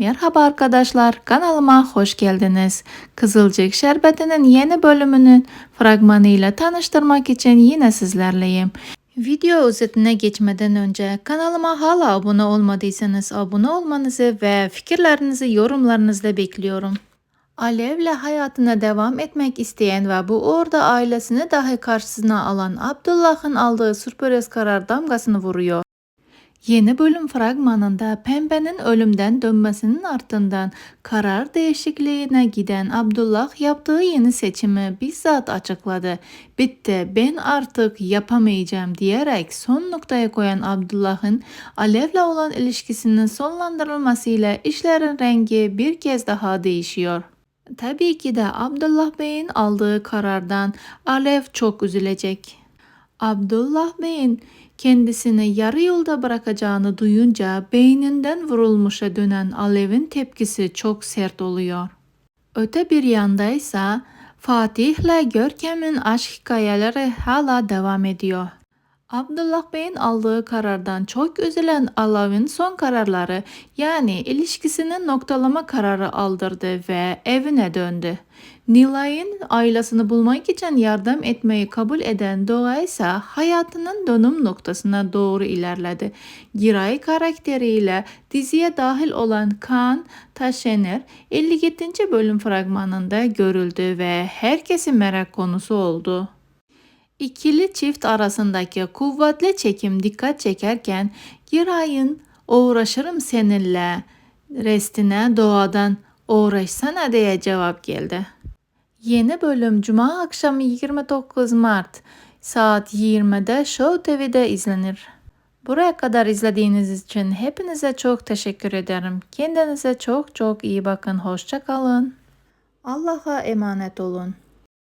Merhaba arkadaşlar, kanalıma hoş geldiniz. Kızılcık Şerbeti'nin yeni bölümünün fragmanıyla tanıştırmak için yine sizlerleyim. Video özetine geçmeden önce kanalıma hala abone olmadıysanız abone olmanızı ve fikirlerinizi yorumlarınızda bekliyorum. Alev'le hayatına devam etmek isteyen ve bu uğurda ailesini dahi karşısına alan Abdullah'ın aldığı sürpriz karar damgasını vuruyor. Yeni bölüm fragmanında Pembe'nin ölümden dönmesinin ardından karar değişikliğine giden Abdullah yaptığı yeni seçimi bizzat açıkladı. Bitti ben artık yapamayacağım diyerek son noktaya koyan Abdullah'ın Alev'le olan ilişkisinin sonlandırılmasıyla işlerin rengi bir kez daha değişiyor. Tabii ki de Abdullah Bey'in aldığı karardan Alev çok üzülecek. Abdullah Bey'in kendisini yarı yolda bırakacağını duyunca beyninden vurulmuşa dönen Alev'in tepkisi çok sert oluyor. Öte bir yandaysa Fatih'le Görkem'in aşk hikayeleri hala devam ediyor. Abdullah Bey'in aldığı karardan çok üzülen Alev'in son kararları yani ilişkisinin noktalama kararı aldırdı ve evine döndü. Nilay'ın ailesini bulmak için yardım etmeyi kabul eden Doğa ise hayatının dönüm noktasına doğru ilerledi. Giray karakteriyle diziye dahil olan Kaan Taşener 57. bölüm fragmanında görüldü ve herkesin merak konusu oldu. İkili çift arasındaki kuvvetli çekim dikkat çekerken Giray'ın uğraşırım seninle restine doğadan uğraşsana diye cevap geldi. Yeni bölüm Cuma akşamı 29 Mart saat 20'de Show TV'de izlenir. Buraya kadar izlediğiniz için hepinize çok teşekkür ederim. Kendinize çok çok iyi bakın. Hoşça kalın. Allah'a emanet olun.